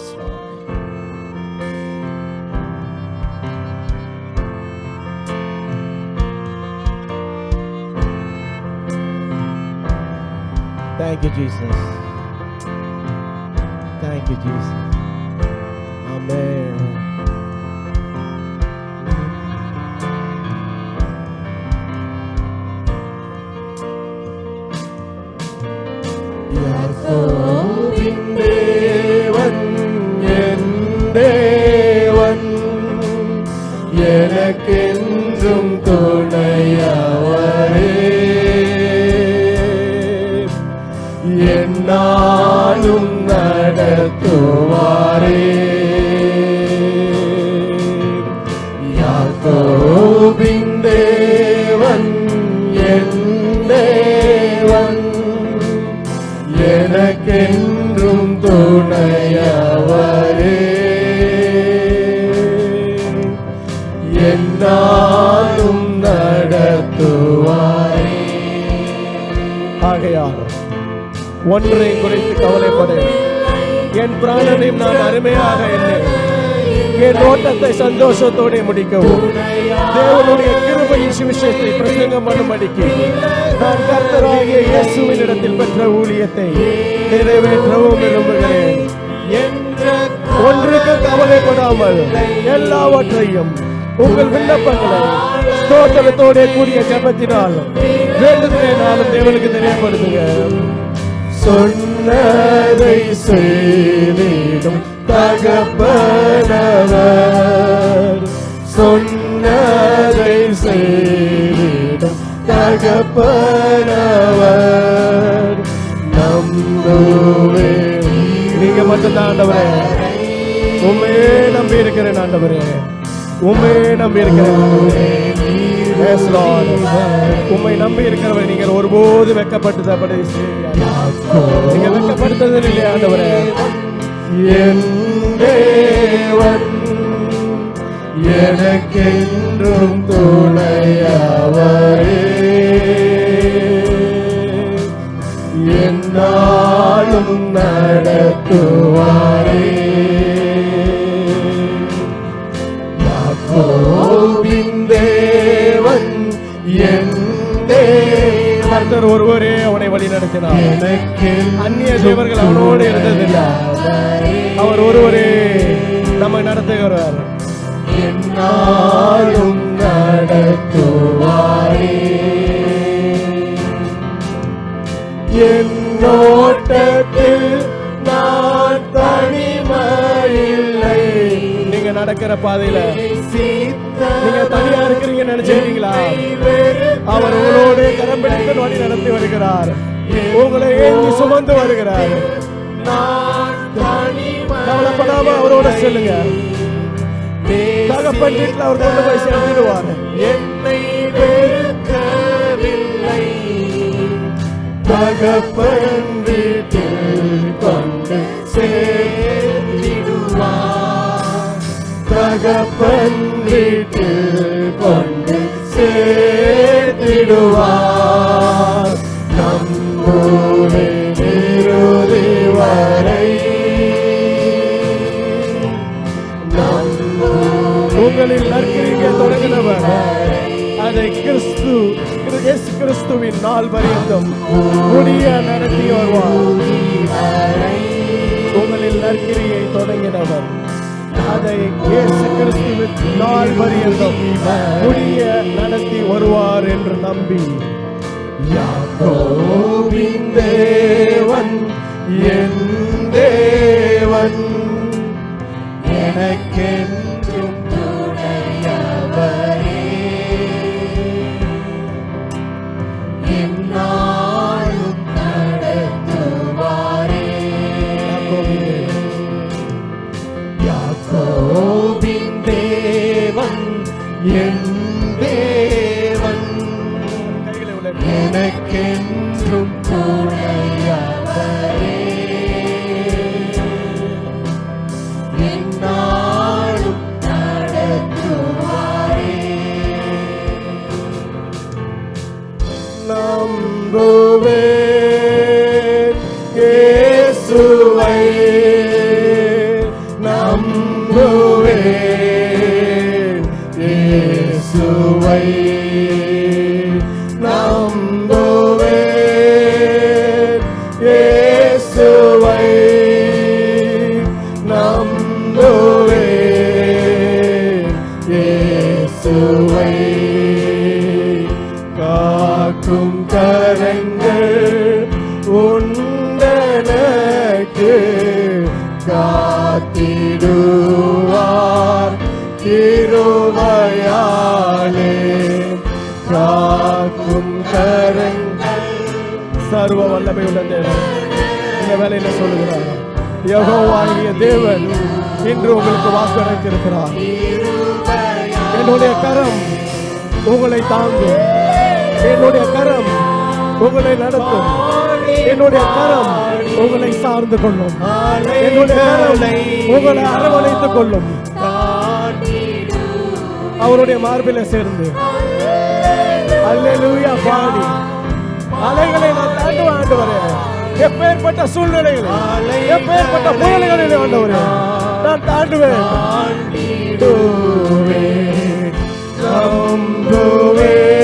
Yes, Lord. Thank you, Jesus. Thank you, Jesus. Amen. യാക്കോബിൻ எனக்கென்றும் துணையவரே என்னாலும் நடத்துவாரே யாக்கோபின் ஒன்றை குறித்து கவலைப்படு. என் பிராணனையும் நான் அருமையாக என்ன என் ஓட்டத்தை சந்தோஷத்தோடு முடிக்கவும். தேவனுடைய கிருபையின் சுவிசேஷத்தை பிரசங்கம் பண்ணும்படிக்கு நான் கர்த்தராகிய இயேசுவின் இடத்தில் பெற்ற ஊழியத்தை நிறைவேற்றவும் விரும்புகிறேன். ஒன்றுக்கு கவலைப்படாமல் எல்லாவற்றையும் உங்கள் விண்ணப்பங்களை ஸ்தோத்திரத்தோட கூடிய ஜபத்தினாலும் வேண்டுதலினாலும் தேவனுக்கு தெரியப்படுத்துங்க சொன்னதை செய்திடும் தகப்பனவர். சொன்னதை செய்திடும் தகப்பனவர். நம்புவே. நீங்க மட்டும்தான் ஆண்டவரே. உண்மையே நம்பி இருக்கிறேன் ஆண்டவரே. உண்மையே நம்பி இருக்கிறேன் Yes, உம்மை நம்பி இருக்கிறவர் நீங்கள் ஒருபோது வெக்கப்பட்டதப்படி நீங்க வெக்கப்படுத்தது இல்லையா ஆண்டவரே. என் தேவன் எனக்கென்றும் துணையாவார். கர்த்தர் ஒருவரே அவனை வழி நடத்தினார். அந்நிய தேவர்கள் அவனோடு இருந்ததில்லை. அவர் ஒருவரே நம்மை நடத்துகிறார். என்னாலும் நடத்துவாரே. என்னோட்டத்தில் நான் தனிமையில்லை. நீங்க நடக்கிற பாதையில நீங்க தனியா இருக்கிறீங்கன்னு நினைச்சிருக்கீங்களா? அவர் உங்களோடு கரம் பிடித்து வழி நடத்தி வருகிறார். உங்களை ஏந்தி சுமந்து வருகிறார். கவலைப்படாம அவரோட செல்லுங்க. தகப்பன் வீட்டுல அவர் கொண்டு போய் சேர்த்துடுவார் என்னை வெறுக்கவில்லை. தகப்பன் வீட்டில் கொண்டு சேர்த்திடுவார் வீட்டில் கொண்டு சேர்த்திடுவார். நிறுதி வரை. உங்களில் நற்கிரிக்க தொடங்கினவர் அதை கிறிஸ்து இயேசு கிறிஸ்துவின் நாள் பரியந்தம் முடிய நடத்தி வருவார் உங்களில் நற்கிரியை தொடங்கினவர். அதை இயேசு கிறிஸ்துவின் நாள் வரையிலும் முடிய நடத்தி வருவார் என்று நம்பி. யாக்கோபின் தேவன் என் தேவன் எனக்கென்றும் பிரபுவே இயேசுவை காக்கும் கரங்கள் உண்டனக்கு காத்திடுவார். கிருமையாலே காக்கும் கரங்கள் சர்வ வல்லமை உள்ளது இந்த வேலையில சொல்லுகிறார். யகோவாகிய தேவன் இன்று உங்களுக்கு வாக்களித்திருக்கிறார். என்னுடைய கரம் உங்களை தாங்கும். என்னுடைய கரம் உங்களை நடத்தும். என்னுடைய கரம் உங்களை சார்ந்து கொள்ளும். என்னுடைய கரம் உங்களை அரவணைத்துக் கொள்ளும். அவருடைய மார்பில சேர்ந்து. அல்லேலூயா பாடி. அலைகளை எப்பேற்பட்ட சூழ்நிலைகளை எப்பேற்பட்ட புயல்களில் ஆண்டவரே நான் தாண்டுவேன். நம்புவேன்